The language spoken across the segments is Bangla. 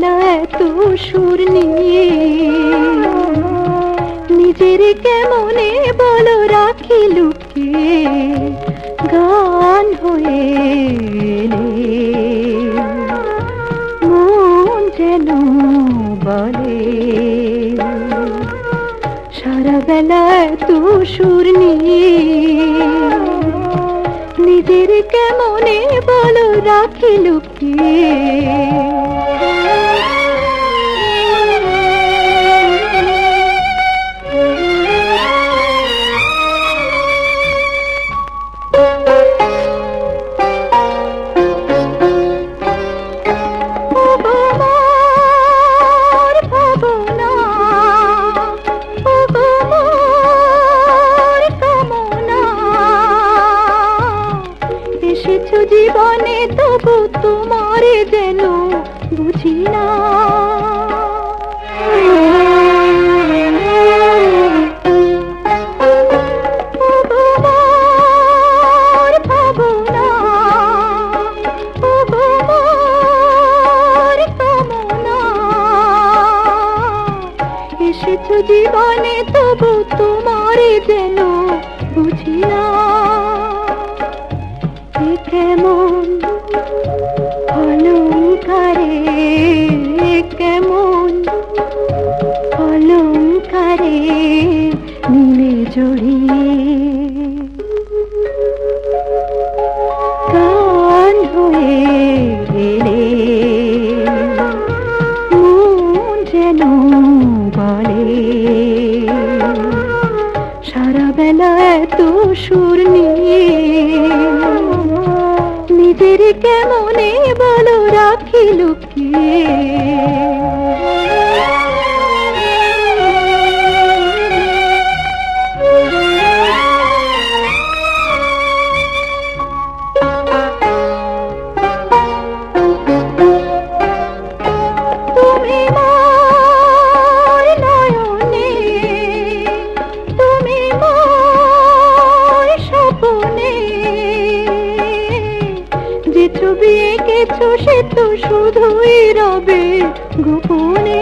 বেলা এত সুর নিয়ে। নিজের কেমনে বলো রাখি লুকিয়ে, গান হয়ে মন যেন বলে। সারা বেলা এত সুর নিয়ে, নিজের কেমনে বলো রাখি লুকিয়ে। জীবনে তবু তোমার যেন বুঝি না। জীবনে তবু জড়িয়ে গান হয়ে গেলে যেন বলে। সারা বেলা এত সুর নিয়ে নিজের কেমনে বলো রাখি লুকিয়ে। এঁকেছো সে তো শুধুই রবে গোপনে।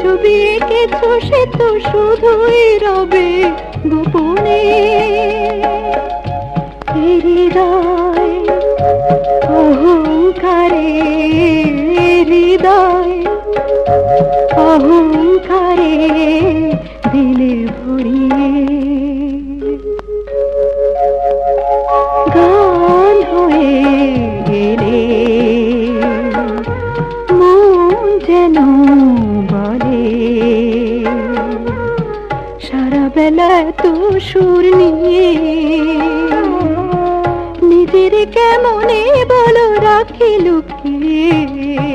ছবি এঁকেছো সে তো শুধুই রবে গোপনে। হৃদয়, অহংকারে হৃদয়, অহংকারে দিলে ভরিয়ে। গান হয়ে গেলে মন যেন বলে। সারা বেলা তো সুর নিয়ে কেমনে বলো রাখি লুকিয়ে?